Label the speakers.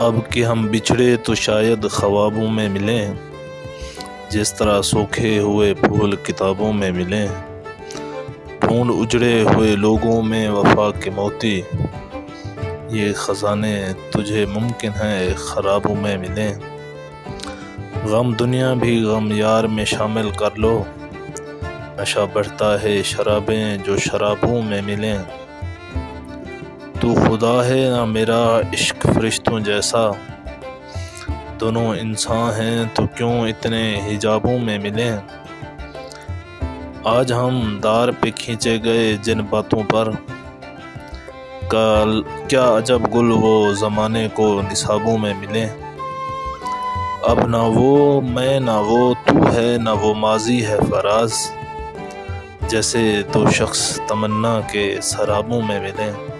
Speaker 1: अब कि हम बिछड़े तो शायद ख्वाबों में मिलें, जिस तरह सूखे हुए फूल किताबों में मिलें। ढूंढ उजड़े हुए लोगों में वफा के मोती, ये ख़जाने तुझे मुमकिन है, ख़राबों में मिलें। गम दुनिया भी गम यार में शामिल कर लो, नशा बढ़ता है शराबें जो शराबों में मिलें। तू खुदा है ना मेरा इश्क फरिश्तों जैसा? दोनों इंसान हैं तो क्यों इतने हिजाबों में मिलें? आज हम दार पे खींचे गए जिन बातों पर। कल क्या अजब गुल वो ज़माने को निसाबों में मिले? अब ना वो मैं, ना वो तू है, ना वो माजी है फराज। जैसे दो शख्स तमन्ना के शराबों में मिले।